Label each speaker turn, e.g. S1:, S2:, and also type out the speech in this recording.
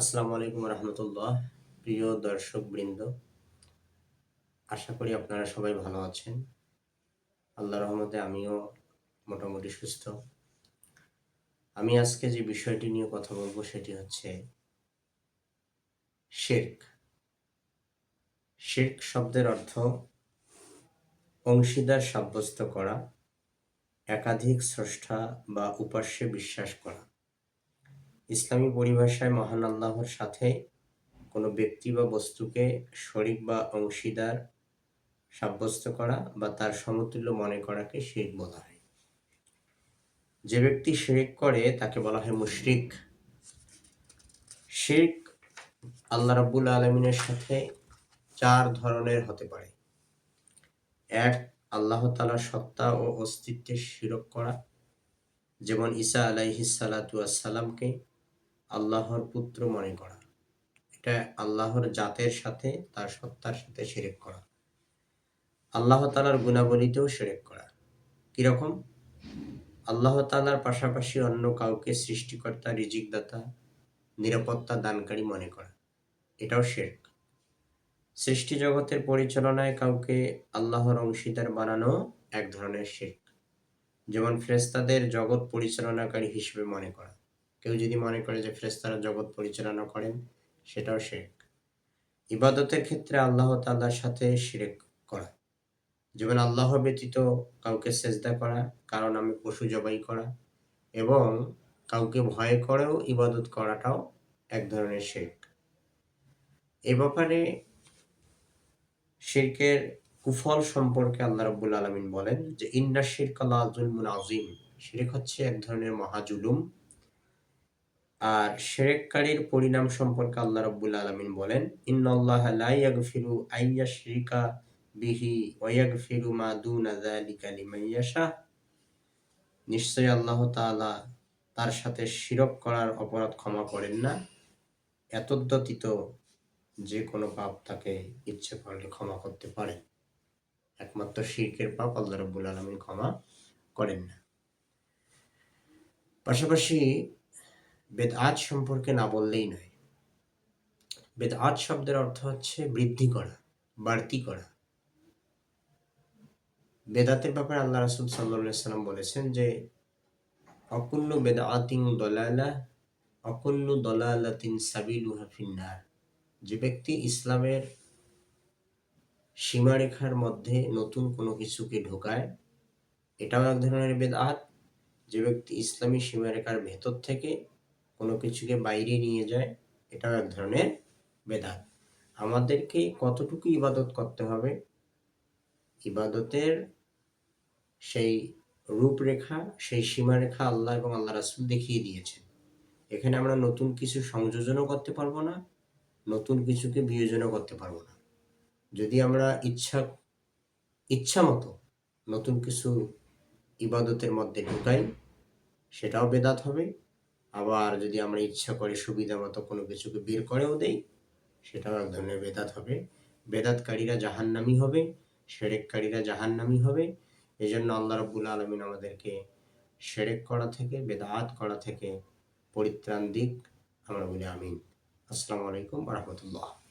S1: আসসালামু আলাইকুম রহমতুল্লাহ। প্রিয় দর্শক বৃন্দ আশা করি আপনারা সবাই ভালো আছেন। আল্লাহ রহমতে আমিও মোটামুটি সুস্থ। আমি আজকে যে বিষয়টি নিয়ে কথা বলব সেটি হচ্ছে শির্ক। শির্ক শব্দের অর্থ অংশীদার সাব্যস্ত করা, একাধিক স্রষ্টা বা উপাস্যে বিশ্বাস করা। ইসলামী পরিভাষায় মহান আল্লাহর সাথে কোনো ব্যক্তি বা বস্তুকে শরিক বা অংশীদার সাব্যস্ত করা বা তার সমতুল্য মনে করাকে শিরিক বলা হয়। যে ব্যক্তি শিরিক করে, তাকে বলা হয় মুশরিক। শিরিক আল্লাহ রাব্বুল আলমিনের সাথে চার ধরনের হতে পারে। এক, আল্লাহ তালার সত্তা ও অস্তিত্বের শিরক করা। যেমন ঈসা আলাইহিসালাতামকে আল্লাহর পুত্র মনে করা। এটা আল্লাহর জাতের সাথে, তার সত্তার সাথে সেরেক করা। আল্লাহ তালার গুণাবলীতেও সেরেক করা। কীরকম? আল্লাহ তালার পাশাপাশি অন্য কাউকে সৃষ্টিকর্তা, রিজিকদাতা, নিরাপত্তা দানকারী মনে করা। এটাও শেরক। সৃষ্টি জগতের পরিচালনায় কাউকে আল্লাহর অংশীদার বানানো এক ধরনের শেখ যেমন ফ্রেস্তাদের জগৎ পরিচালনাকারী হিসেবে মনে করা। কেউ যদি মনে করে যে ফ্রেস্তারা জগৎ পরিচালনা করেন, সেটাও শেখ ইবাদতের ক্ষেত্রে আল্লাহ তাল্লার সাথে শিরেক করা। যেমন আল্লাহ ব্যতীত কাউকে সেজদা করা কারণ আমি পশু জবাই করা এবং কাউকে ভয় করেও ইবাদত করাটাও এক ধরনের শেখ এ ব্যাপারে শিরকের কুফল সম্পর্কে আল্লাহ রব্বুল আলমিন বলেন যে, ইন্না শিরক আল্লাহ আজিম শিরিক হচ্ছে এক ধরনের মহাজুলুম আর শেরেককারীর পরিণাম সম্পর্কে আল্লাহ রব্বুল আলমিন বলেন ইন্নআল্লাহ লাইয়াগফিরু আইয়াশরিকা বিহি ওয়াগফিরু মা দুনা যালিকা লিমান ইয়াশা। নিশ্চয় আল্লাহ তাআলা তার সাথে শিরক করার অপরাধ ক্ষমা করেন না। এতদ্যতীত যে কোনো পাপ তাকে ইচ্ছে করলে ক্ষমা করতে পারে। একমাত্র শিরকের পাপ আল্লাহ রব্বুল আলমিন ক্ষমা করেন না। পাশাপাশি বেদ আজ সম্পর্কে না বললেই নয়। বেদ আজ শব্দের অর্থ হচ্ছে বৃদ্ধি করা, বাড়তি করা। বেদাতের ব্যাপারে আল্লাহ রাসুল সাল্লাম বলেছেন যে, অকুল্ল বেদ আতিং দলালা, অকুল্ল দলালাতিন সাবিলু হাফিন্নার যে ব্যক্তি ইসলামের সীমারেখার মধ্যে নতুন কোনো কিছুকে ঢোকায়, এটাও এক ধরনের বেদাত যে ব্যক্তি ইসলামী সীমারেখার ভেতর থেকে কোনো কিছুকে বাইরে নিয়ে যায় এটাও এক ধরনের বেদাত। আমাদেরকে কতটুকু ইবাদত করতে হবে? ইবাদতের সেই রূপরেখা, সেই সীমারেখা আল্লাহ এবং আল্লাহ রাসুল দেখিয়ে দিয়েছেন। এখানে আমরা নতুন কিছু সংযোজনও করতে পারব না, নতুন কিছুকে বিয়োজনও করতে পারব না। যদি আমরা ইচ্ছা ইচ্ছা মতো নতুন কিছু ইবাদতের মধ্যে ঢুকাই, সেটাও বেদাত হবে। আবার যদি আমরা ইচ্ছা করে সুবিধা মতো কোনো কিছুকে বের করেও দেই সেটাও এক ধরনের বেদাত হবে। বেদাতকারীরা জাহান্নামি হবে, সেরেককারীরা জাহান্নামি হবে। এই জন্য আল্লাহ রব্বুল আলমিন আমাদেরকে সেরেক করা থেকে, বেদাত করা থেকে পরিত্রাণ দিক। আমরা বলি আমিন। আসসালামু আলাইকুম রহমতুল্লাহ।